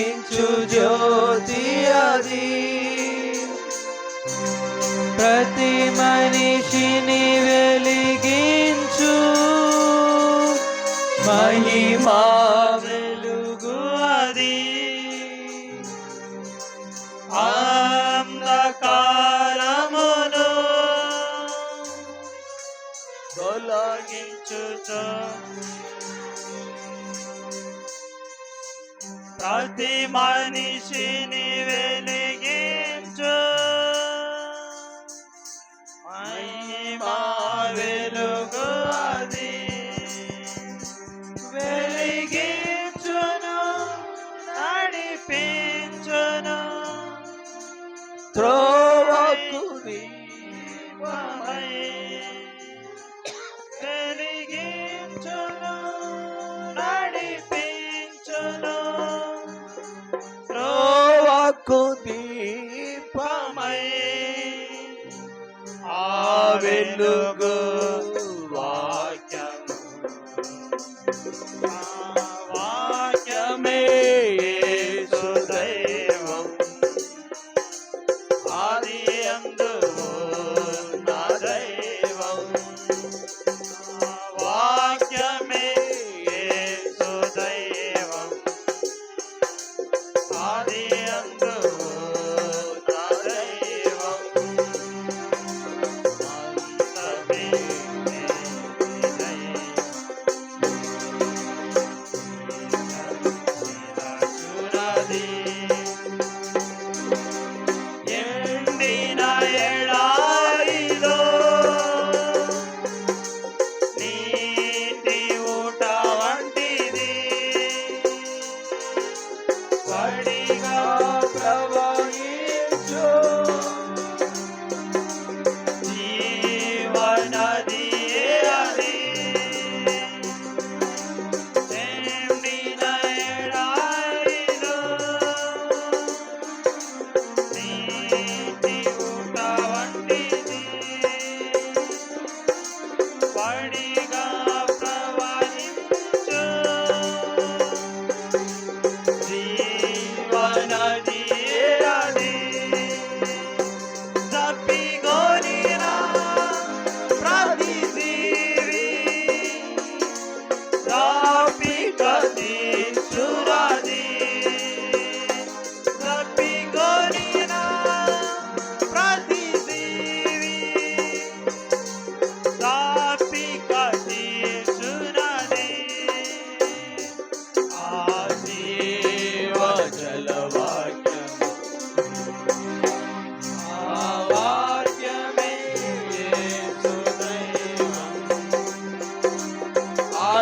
किंचु जो ప్రతి మనిషిని వే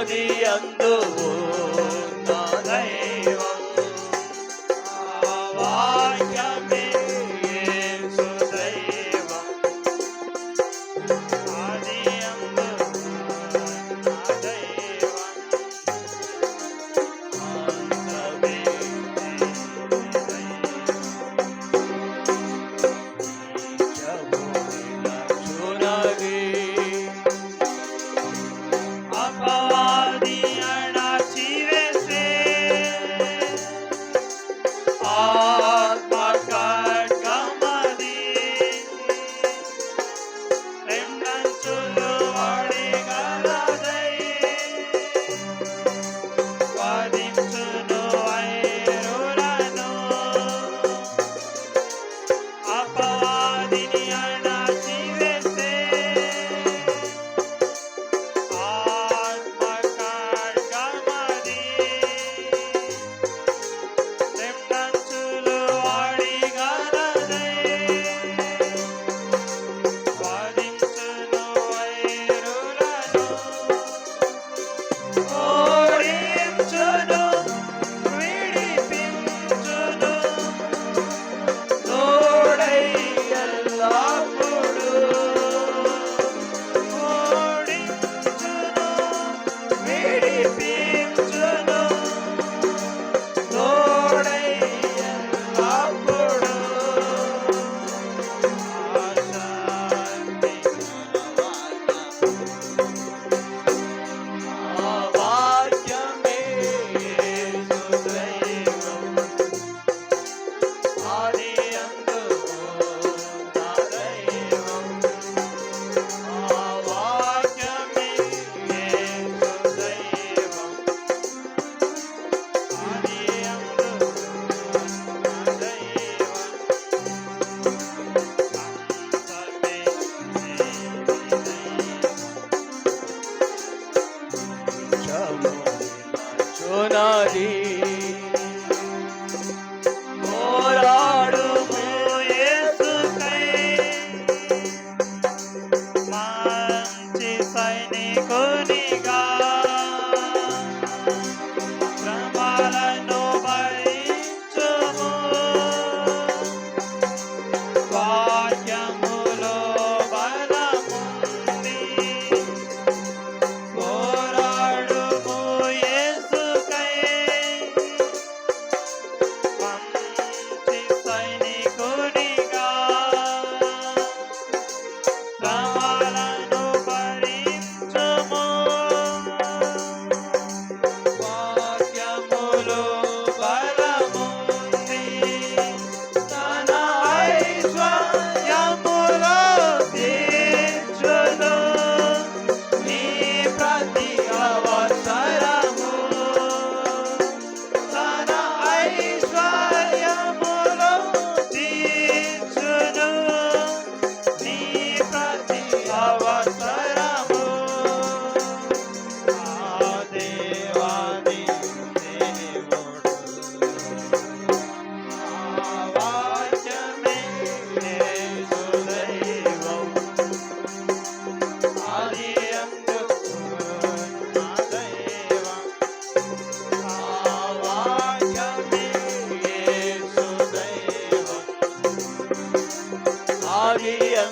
ಜ್ಯೋತಿಯಂದು দিনে আর Omega.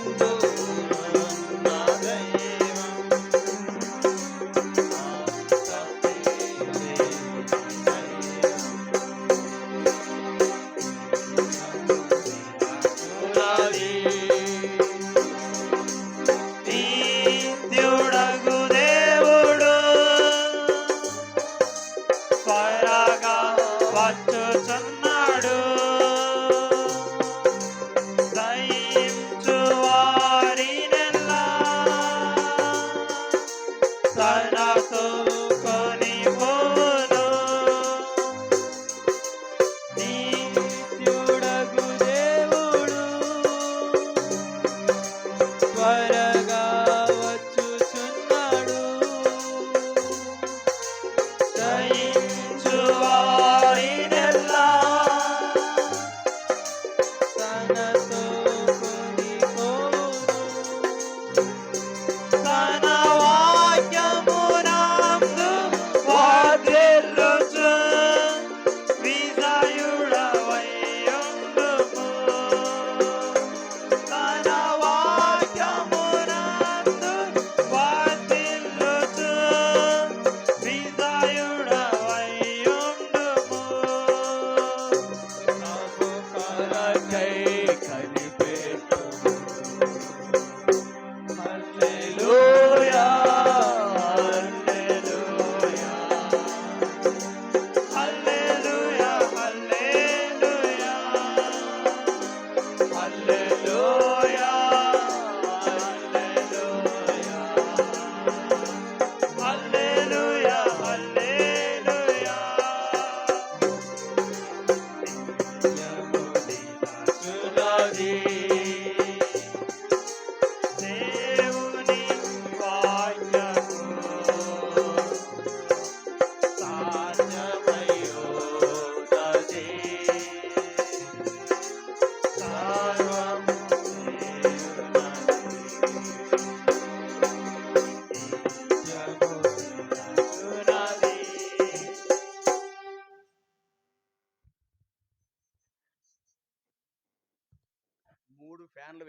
Bang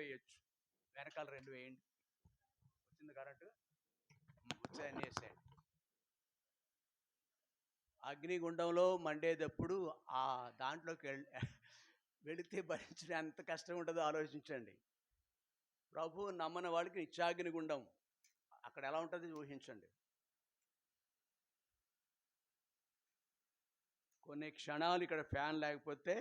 వేయచ్చు. వెనకాల రెండు వేయండి. వచ్చింది కరెంటు. అగ్నిగుండంలో మండేటప్పుడు ఆ దాంట్లోకి వెళ్ళి వెళితే భరించిన ఎంత కష్టం ఉంటుందో ఆలోచించండి. ప్రభు నమ్మని వాళ్ళకి నిత్యాగ్నిగుండం. అక్కడ ఎలా ఉంటుంది ఊహించండి. కొన్ని క్షణాలు ఇక్కడ ఫ్యాన్ లేకపోతే